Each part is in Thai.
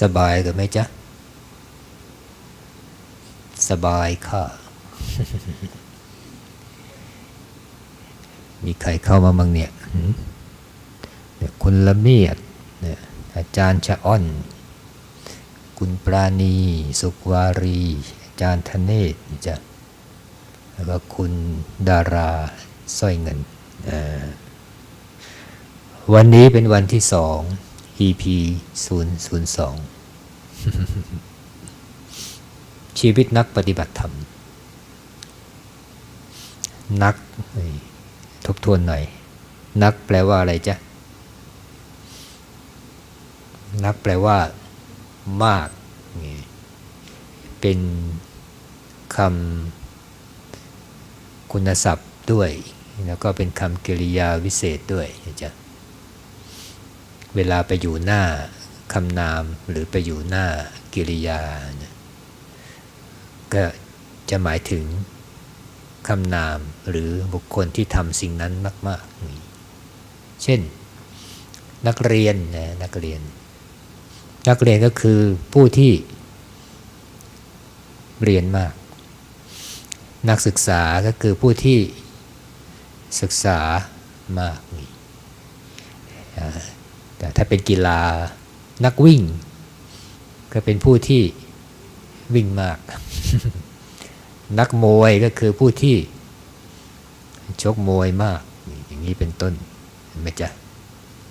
สบายกันไหมจ๊ะ สบายค่ะ มีใครเข้ามาบ้างเนี่ยเนี่ยคุณละเมียดเนี่ยอาจารย์ชะอ้อน คุณปราณี สุขวารี อาจารย์ธเนศจ้ะแล้วก็คุณดาราสร้อยเงิน วันนี้เป็นวันที่สอง EP 002 ชีวิตนักปฏิบัติธรรม นัก ทบทวนหน่อย นักแปลว่าอะไรจ๊ะ นักแปลว่า มาก เป็นคำคุณศัพท์ด้วย แล้วก็เป็นคำกริยาวิเศษด้วยนะจ๊ะ เวลาไปอยู่หน้าคำนามหรือไปอยู่หน้ากิริยา ก็จะหมายถึงคำนามหรือบุคคลที่ทำสิ่งนั้นมากๆ เช่น นักเรียนนะนักเรียน นักเรียนก็คือผู้ที่เรียนมาก นักศึกษาก็คือผู้ที่ศึกษามากนี่ แต่ถ้าเป็นกีฬานักวิ่ง ก็เป็นผู้ที่วิ่งมาก นักมวยก็คือผู้ที่ชกมวยมาก อย่างนี้เป็นต้นเห็นไหมจ๊ะ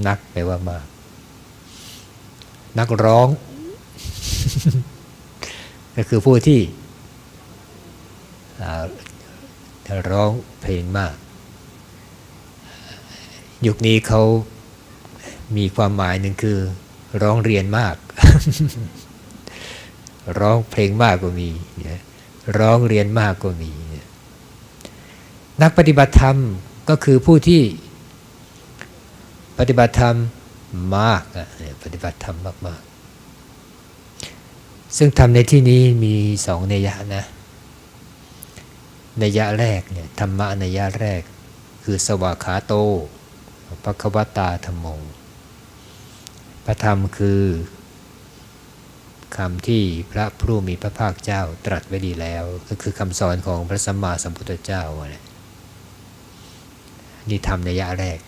นักแปลว่ามาก นักร้อง ก็คือผู้ที่ร้องเพลงมาก ยุคนี้เขา มีความหมายหนึ่งคือ ร้องเรียนมาก ร้องเพลงมากก็มีเนี่ยร้องเรียนมากก็มีเนี่ยนักปฏิบัติธรรมก็คือผู้ที่ปฏิบัติธรรมมากปฏิบัติธรรมมากๆ ซึ่งทำในที่นี้มีสองนัยยะนะนัยยะแรกเนี่ยธรรมะนัยยะแรก คือสวากขาโตปะควตาธรรมโม พระธรรมคือคำที่พระผู้มีพระภาคเจ้าตรัสไว้ดีแล้ว ก็คือคำสอนของพระสัมมาสัมพุทธเจ้าแหละนี่ธรรมนัยยะแรก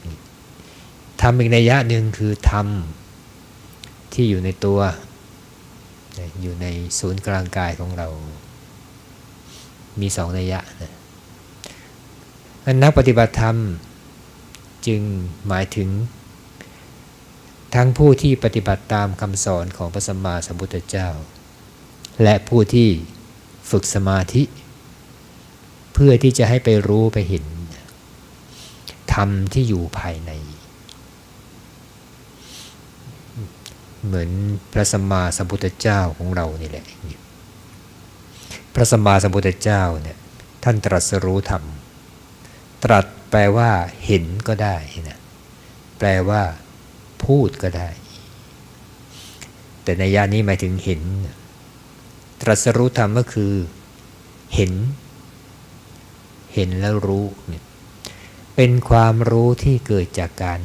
ธรรมอีกนัยยะหนึ่งคือธรรมที่อยู่ในตัว อยู่ในศูนย์กลางกายของเรา มีสองนัยยะนะนักปฏิบัติธรรมจึงหมายถึง ทั้งผู้ที่ปฏิบัติตามคำสอนของพระสัมมาสัมพุทธเจ้า และผู้ที่ฝึกสมาธิ เพื่อที่จะให้ไปรู้ไปเห็นธรรมที่อยู่ภายใน เหมือนพระสัมมาสัมพุทธเจ้าของเรานี่แหละ พระสัมมาสัมพุทธเจ้าเนี่ยท่านตรัสรู้ธรรม ตรัสแปลว่าเห็นก็ได้นะแปลว่า พูดก็ได้ แต่ในยานี้หมายถึงเห็น ตรัสรู้ธรรมก็คือ เห็น เห็นแล้วรู้เนี่ยเป็นความรู้ที่เกิดจากการ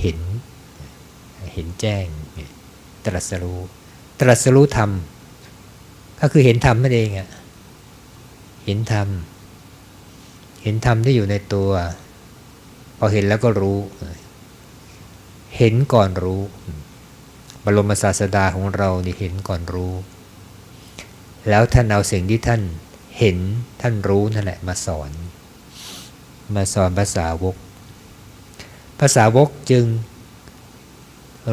เห็น เห็นแจ้ง ตรัสรู้ ตรัสรู้ธรรม ก็คือเห็นธรรมนั่นเองอะเห็นธรรม เห็นธรรมที่อยู่ในตัว พอเห็นแล้วก็รู้ เห็นก่อนรู้ บรมศาสดาของเรานี่เห็นก่อนรู้ แล้วท่านเอาสิ่งที่ท่านเห็นท่านรู้นั่นแหละมาสอน มาสอนภาษาวกภาษาวกจึง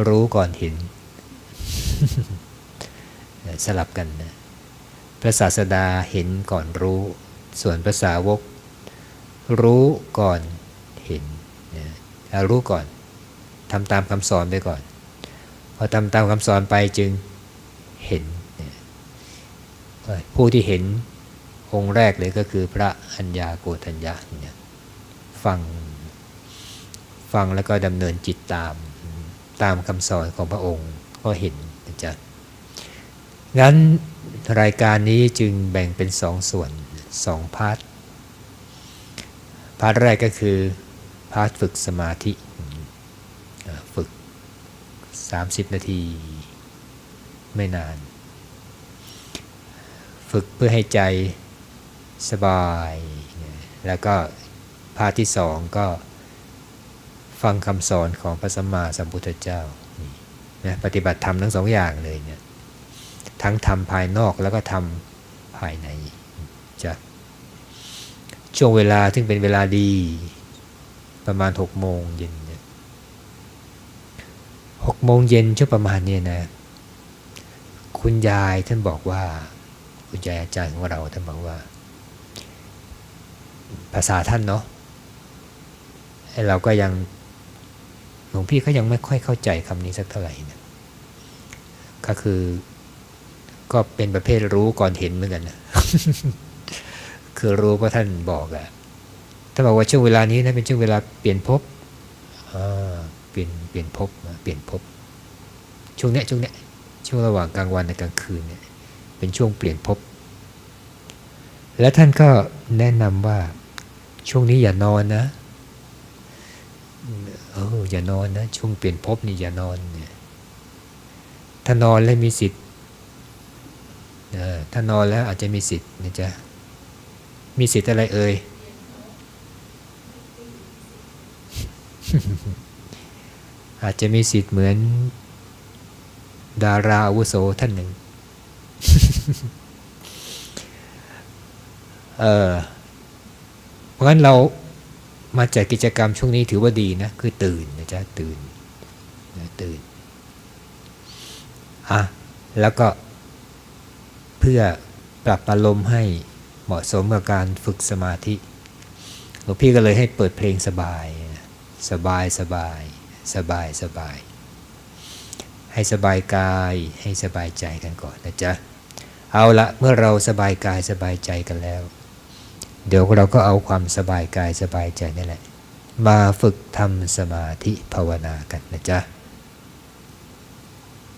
รู้ก่อนเห็น สลับกันนะพระศาสดาเห็นก่อนรู้ ส่วนภาษาวก รู้ก่อนเห็นนะรู้ก่อน ทำตามคำสอนไปก่อน พอทำตามคำสอนไปจึงเห็น ผู้ที่เห็นองค์แรกเลยก็คือพระอัญญาโกฏัญญาเนี่ยฟังฟังแล้วก็ดำเนินจิตตามตามคำสอนของพระองค์ก็เห็นนะจ๊ะงั้นรายการนี้จึงแบ่งเป็นสองส่วนสองพาร์ทพาร์ทแรกก็คือพาร์ทฝึกสมาธิ 30 นาที ไม่นาน ฝึกเพื่อให้ใจสบาย แล้วก็พาร์ทที่สองก็ฟังคำสอนของพระสัมมาสัมพุทธเจ้านะปฏิบัติธรรมทั้งสองอย่างเลยเนี่ยทั้งทำภายนอกแล้วก็ทำภายในจะช่วงเวลาซึ่งเป็นเวลาดีประมาณหกโมงเย็น โมงเย็นช่วงประมาณนี้นะ คุณยายท่านบอกว่า คุณยายอาจารย์ของเราท่านบอกว่า ภาษาท่านเนาะเราก็ยังหลวงพี่ก็ยังไม่ค่อยเข้าใจคำนี้สักเท่าไหร่นะก็คือก็เป็นประเภทรู้ก่อนเห็นเหมือนกันนะคือรู้เพราะท่านบอกอะท่านบอกว่าช่วงเวลานี้นะเป็นช่วงเวลาเปลี่ยนภพอ่า เปลี่ยนเปลี่ยนภพเปลี่ยนภพช่วงเนี้ยช่วงเนี้ยช่วงระหว่างกลางวันกับกลางคืนเนี่ยเป็นช่วงเปลี่ยนภพและท่านก็แนะนำว่าช่วงนี้อย่านอนนะเอออย่านอนนะช่วงเปลี่ยนภพนี่อย่านอนเนี่ยถ้านอนแล้วมีสิทธิ์เออถ้านอนแล้วอาจจะมีสิทธิ์นะจ๊ะมีสิทธิ์อะไรเอ่ย อาจจะมีสิทธิ์เหมือน ดาราอาวุโสท่านหนึ่ง เออเพราะงั้นเรามาจัดกิจกรรมช่วงนี้ถือว่าดีนะ คือตื่นนะจ๊ะตื่นนะตื่น อะ แล้วก็เพื่อปรับอารมณ์ให้เหมาะสมกับการฝึกสมาธิหลวงพี่ก็เลยให้เปิดเพลงสบาย สบายสบาย สบายสบาย ให้สบายกายให้สบายใจกันก่อนนะจ๊ะ เอาละเมื่อเราสบายกายสบายใจกันแล้ว เดี๋ยวเราก็เอาความสบายกายสบายใจนี่แหละ มาฝึกทำสมาธิภาวนากันนะจ๊ะ